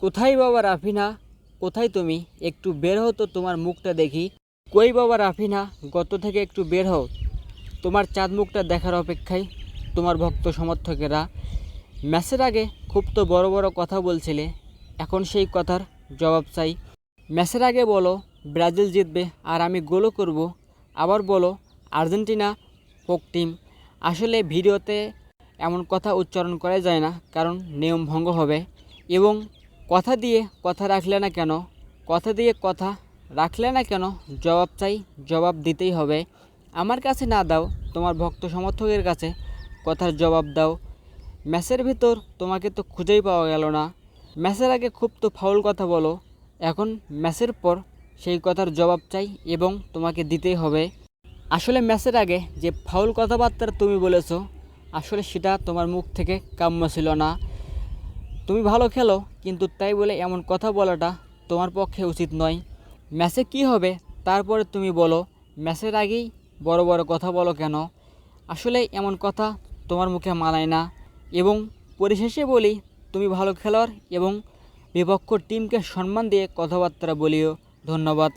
কোথায় বাবা রাফিনা? কোথায় তুমি? একটু বের হও তো তোমার মুখটা দেখি। কই বাবা রাফিনা? গত থেকে একটু বের হও। তোমার চাঁদ মুখটা দেখার অপেক্ষায় তোমার ভক্ত সমর্থকেরা। ম্যাচের আগে খুব তো বড় বড় কথা বলছিলে। এখন সেই কথার জবাব চাই। ম্যাচের আগে বলো, ব্রাজিল জিতবে আর আমি গোলও করব। আবার বলো, আর্জেন্টিনা হোক টিম। আসলে ভিডিওতে এমন কথা উচ্চারণ করা যায় না, কারণ নিয়ম ভঙ্গ হবে। এবং কথা দিয়ে কথা রাখলে না কেন? কথা দিয়ে কথা রাখলে না কেন? জবাব চাই, জবাব দিতেই হবে। আমার কাছে না দাও, তোমার ভক্ত সমর্থকের কাছে কথার জবাব দাও। ম্যাচের ভিতর তোমাকে তো খুঁজেই পাওয়া গেল না। ম্যাচের আগে খুব তো ফাউল কথা বলো। এখন ম্যাচের পর সেই কথার জবাব চাই এবং তোমাকে দিতেই হবে। আসলে ম্যাচের আগে যে ফাউল কথাবার্তা তুমি বলেছ, আসলে সেটা তোমার মুখ থেকে কাম্য ছিল না। তুমি ভালো খেলো, কিন্তু তাই বলে এমন কথা বলাটা তোমার পক্ষে উচিত নয়। ম্যাচে কি হবে, তারপরে তুমি বলো। ম্যাচের আগেই বড় বড় কথা বলো কেন? আসলে এমন কথা তোমার মুখে মানায় না। এবং পরিশেষে বলি, তুমি ভালো খেলোয়াড় এবং বিপক্ষ টিমকে সম্মান দিয়ে কথাবার্তা বলিও। ধন্যবাদ।